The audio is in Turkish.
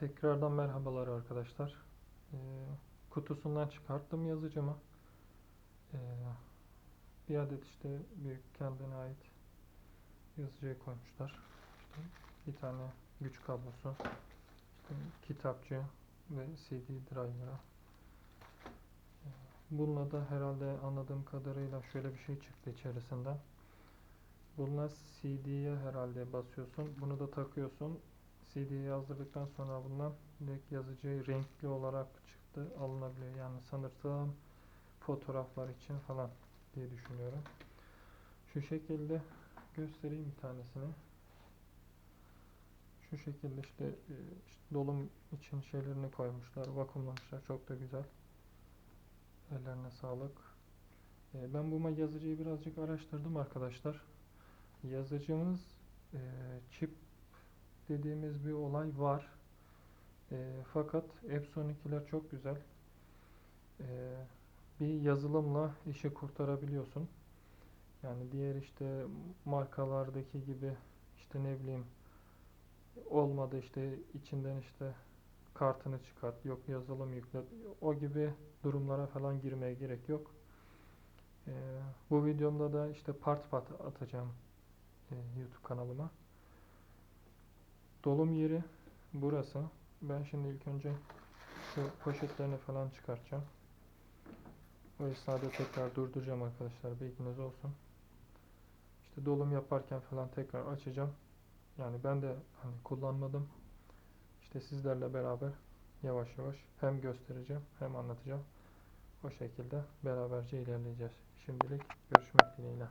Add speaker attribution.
Speaker 1: Tekrardan merhabalar arkadaşlar. Ee, kutusundan çıkarttım yazıcımı. Ee, bir adet işte büyük kendine ait yazıcıya koymuşlar. İşte bir tane güç kablosu, işte kitapçı ve CD driver'ı. Ee, Bununla da herhalde anladığım kadarıyla şöyle bir şey çıktı içerisinden. Bununla CD'ye herhalde basıyorsun. Bunu da takıyorsun. CD'yi yazdırdıktan sonra bundan direkt yazıcı renkli olarak çıktı alınabiliyor. Yani sanırsam fotoğraflar için falan diye düşünüyorum. Şu şekilde göstereyim bir tanesini. Şu şekilde işte, e, işte dolum için şeylerini koymuşlar, vakumlamışlar. Çok da güzel. Ellerine sağlık. E, Ben bu yazıcıyı birazcık araştırdım arkadaşlar. Yazıcımız e, çip dediğimiz bir olay var. E, fakat Epson2'ler çok güzel. E, bir yazılımla işi kurtarabiliyorsun. Yani diğer işte markalardaki gibi işte ne bileyim olmadı işte içinden işte kartını çıkart, yok yazılım yükle. O gibi durumlara falan girmeye gerek yok. E, bu videomda da işte part part atacağım e, YouTube kanalıma. Dolum yeri burası. Ben şimdi ilk önce şu poşetlerini falan çıkartacağım. O esnada tekrar durduracağım arkadaşlar. Bilginiz olsun. İşte dolum yaparken falan tekrar açacağım. Yani ben de hani kullanmadım. İşte sizlerle beraber yavaş yavaş hem göstereceğim hem anlatacağım. O şekilde beraberce ilerleyeceğiz. Şimdilik görüşmek dileğiyle.